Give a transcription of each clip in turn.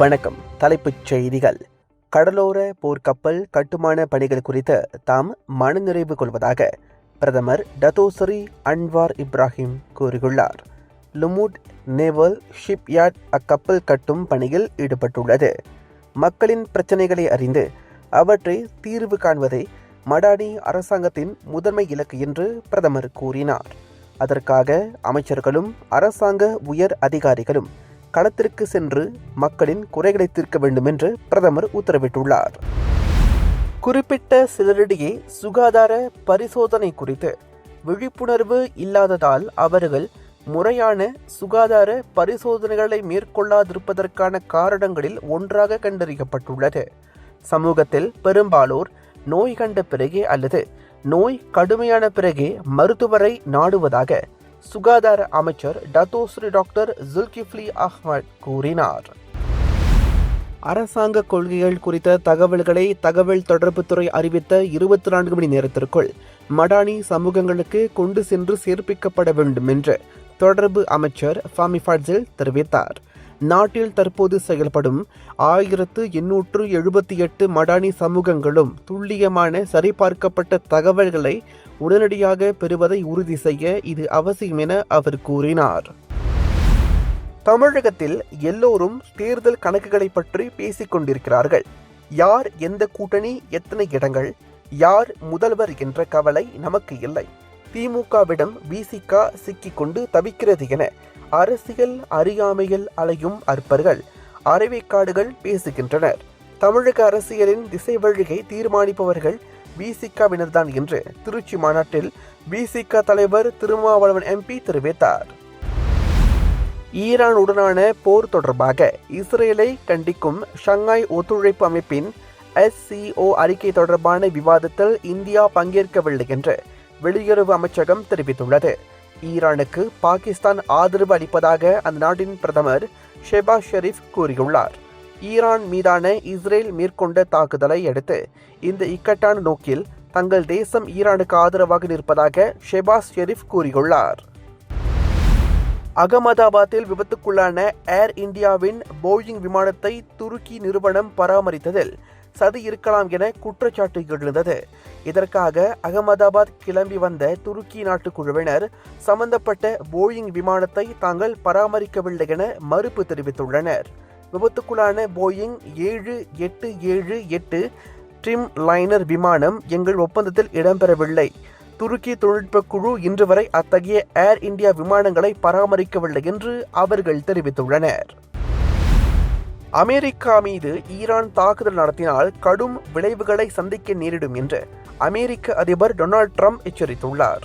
வணக்கம். தலைப்புச் செய்திகள். கடலோர போர்க்கப்பல் கட்டுமான பணிகள் குறித்து தாம் மனநிறைவு கொள்வதாக பிரதமர் டத்தோசரி அன்வார் இப்ராஹிம் கூறியுள்ளார். லுமுட் நேவல் ஷிப்யார்ட் அக்கப்பல் கட்டும் பணியில் ஈடுபட்டுள்ளது. மக்களின் பிரச்சனைகளை அறிந்து அவற்றை தீர்வு காண்பதை மடானி அரசாங்கத்தின் முதன்மை இலக்கு என்று பிரதமர் கூறினார். அதற்காக அமைச்சர்களும் அரசாங்க உயர் அதிகாரிகளும் களத்திற்கு சென்று மக்களின் குறைகளை தீர்க்க வேண்டும் என்று பிரதமர் உத்தரவிட்டுள்ளார். குறிப்பிட்ட சிலரிடையே சுகாதார பரிசோதனை குறித்து விழிப்புணர்வு இல்லாததால் அவர்கள் முறையான சுகாதார பரிசோதனைகளை மேற்கொள்ளாதிருப்பதற்கான காரணங்களில் ஒன்றாக கண்டறியப்பட்டுள்ளது. சமூகத்தில் பெரும்பாலோர் நோய் கண்ட பிறகே அல்லது நோய் கடுமையான பிறகே மருத்துவரை நாடுவதாக சுகாதார அமைச்சர் டத்தோஸ்ரீ டாக்டர் ஜுல்கிஃப்லி அஹ்மத் கூறினார். அரசாங்க கொள்கைகள் குறித்த தகவல்களை தகவல் தொடர்புத்துறை அறிவித்த இருபத்தி நான்கு மணி நேரத்திற்குள் மடானி சமூகங்களுக்கு கொண்டு சென்று சேர்ப்பிக்கப்பட வேண்டும் என்று தொடர்பு அமைச்சர் ஃபாமி ஃபாட்சில் தெரிவித்தார். நாட்டில் தற்போது செயல்படும் ஆயிரத்து எண்ணூற்று எழுபத்தி எட்டு மடானி சமூகங்களும் துல்லியமான சரிபார்க்கப்பட்ட தகவல்களை உடனடியாக பெறுவதை உறுதி செய்ய இது அவசியம் என அவர் கூறினார். தமிழகத்தில் எல்லோரும் தேர்தல் கணக்குகளை பற்றி பேசிக் கொண்டிருக்கிறார்கள். யார் எந்த கூட்டணி எத்தனை இடங்கள் யார் முதல்வர் என்ற கவலை நமக்கு இல்லை. திமுகவிடம் விசிக சிக்கிக்கொண்டு தவிக்கிறது என அரசியல் அறியாமையில் அலையும் அற்பர்கள் அறவைக்காடுகள் பேசுகின்றனர். தமிழக அரசியலின் திசை வழியை தீர்மானிப்பவர்கள் பிசிகாவினர்தான் என்று திருச்சி மாநாட்டில் விசிக தலைவர் திருமாவளவன் எம்பி தெரிவித்தார். ஈரானுடனான போர் தொடர்பாக இஸ்ரேலை கண்டிக்கும் ஷங்காய் ஒத்துழைப்பு அமைப்பின் எஸ்சிஓ அறிக்கை தொடர்பான விவாதத்தில் இந்தியா பங்கேற்கவில்லை என்று வெளியுறவு அமைச்சகம் தெரிவித்துள்ளது. ஈரானுக்கு பாகிஸ்தான் ஆதரவு அளிப்பதாக அந்த நாட்டின் பிரதமர் ஷெபாஸ் ஷெரீப் கூறியுள்ளார். ஈரான் மீதான இஸ்ரேல் மேற்கொண்ட தாக்குதலை அடுத்து இந்த இக்கட்டான நோக்கில் தங்கள் தேசம் ஈரானுக்கு ஆதரவாக நிற்பதாக ஷெபாஸ் ஷெரீப் கூறியுள்ளார். அகமதாபாத்தில் விபத்துக்குள்ளான ஏர் இந்தியாவின் போயிங் விமானத்தை துருக்கி நிறுவனம் பராமரித்ததில் சதி இருக்கலாம் என குற்றச்சாட்டு எழுந்தது. இதற்காக அகமதாபாத் கிளம்பி வந்த துருக்கி நாட்டு குழுவினர் சம்பந்தப்பட்ட போயிங் விமானத்தை தாங்கள் பராமரிக்கவில்லை என மறுப்பு தெரிவித்துள்ளனர். விபத்துக்குள்ளான போயிங் ஏழு எட்டு ஏழு எட்டு ட்ரிம் லைனர் விமானம் எங்கள் ஒப்பந்தத்தில் இடம்பெறவில்லை. துருக்கி தொழில்நுட்ப குழு இன்று வரை அத்தகைய ஏர் இந்தியா விமானங்களை பராமரிக்கவில்லை என்று அவர்கள் தெரிவித்துள்ளனர். அமெரிக்கா மீது ஈரான் தாக்குதல் நடத்தினால் கடும் விளைவுகளை சந்திக்க நேரிடும் என்று அமெரிக்க அதிபர் டொனால்ட் ட்ரம்ப் எச்சரித்துள்ளார்.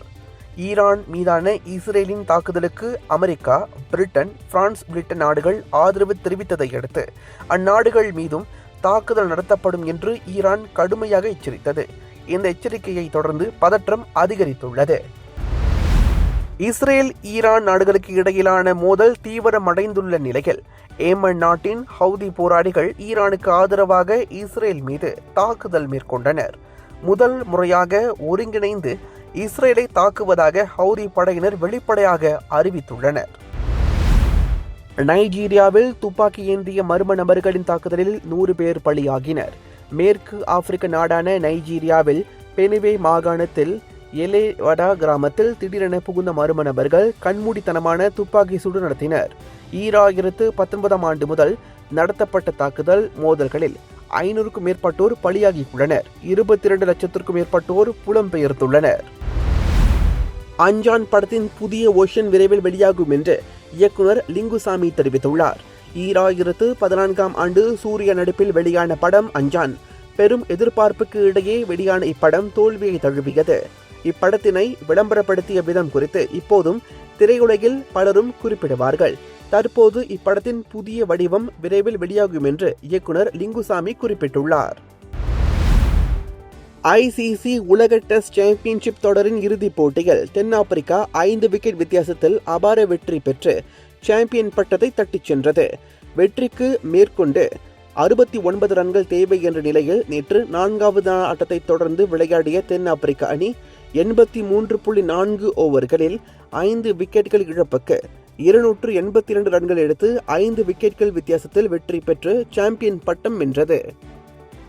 ஈரான் மீதான இஸ்ரேலின் தாக்குதலுக்கு அமெரிக்கா பிரிட்டன் பிரான்ஸ் உள்ளிட்ட நாடுகள் ஆதரவு தெரிவித்ததை அடுத்து அந்நாடுகள் மீதும் தாக்குதல் நடத்தப்படும் என்று ஈரான் கடுமையாக எச்சரித்தது. இந்த எச்சரிக்கையை தொடர்ந்து பதற்றம் அதிகரித்துள்ளது. இஸ்ரேல் ஈரான் நாடுகளுக்கு இடையிலான மோதல் தீவிரமடைந்துள்ள நிலையில் ஏமன் நாட்டின் ஹவுதி போராளிகள் ஈரானுக்கு ஆதரவாக இஸ்ரேல் மீது தாக்குதல் மேற்கொண்டனர். முதல் முறையாக ஒருங்கிணைந்து இஸ்ரேலை தாக்குவதாக ஹவுதி படையினர் வெளிப்படையாக அறிவித்துள்ளனர். நைஜீரியாவில் துப்பாக்கி ஏந்திய மர்ம நபர்களின் தாக்குதலில் நூறு பேர் பலியாகினர். மேற்கு ஆப்பிரிக்க நாடான நைஜீரியாவில் பெனிவே மாகாணத்தில் எலேவடா கிராமத்தில் திடீரென புகுந்த மர்ம நபர்கள் கண்மூடித்தனமான துப்பாக்கி சூடு நடத்தினர். ஈராயிரத்து பத்தொன்பதாம் ஆண்டு முதல் நடத்தப்பட்ட தாக்குதல் மோதல்களில் ஐநூறுக்கும் மேற்பட்டோர் பலியாகியுள்ளனர். இருபத்தி இரண்டு லட்சத்திற்கும் மேற்பட்டோர் புலம்பெயர்த்துள்ளனர். அஞ்சான் படத்தின் புதிய ஓஷன் விரைவில் வெளியாகும் என்று இயக்குனர் லிங்குசாமி தெரிவித்துள்ளார். ஈராயிரத்து பதினான்காம் ஆண்டு சூரிய நடிப்பில் வெளியான படம் அஞ்சான். பெரும் எதிர்பார்ப்புக்கு இடையே வெளியான இப்படம் தோல்வியை தழுவியது. இப்படத்தினை விளம்பரப்படுத்திய விதம் குறித்து இப்போதும் திரையுலகில் பலரும் குறிப்பிடுவார்கள். தற்போது இப்படத்தின் புதிய வடிவம் விரைவில் வெளியாகும் என்று இயக்குனர் லிங்குசாமி குறிப்பிட்டுள்ளார். ஐசிசி உலக டெஸ்ட் சாம்பியன்ஷிப் தொடரின் இறுதிப் போட்டியில் தென்னாப்பிரிக்கா ஐந்து விக்கெட் வித்தியாசத்தில் அபார வெற்றி பெற்று சாம்பியன் பட்டத்தை தட்டிச் சென்றது. வெற்றிக்கு மேற்கொண்டு அறுபத்தி ஒன்பது ரன்கள் தேவை என்ற நிலையில் நேற்று நான்காவது ஆட்டத்தை தொடர்ந்து விளையாடிய தென்னாப்பிரிக்க அணி எண்பத்தி மூன்று புள்ளி நான்கு ஓவர்களில் ஐந்து விக்கெட்கள் இழப்புக்கு இருநூற்று எண்பத்தி இரண்டு ரன்கள் எடுத்து ஐந்து விக்கெட்கள் வித்தியாசத்தில் வெற்றி பெற்று சாம்பியன் பட்டம் வென்றது.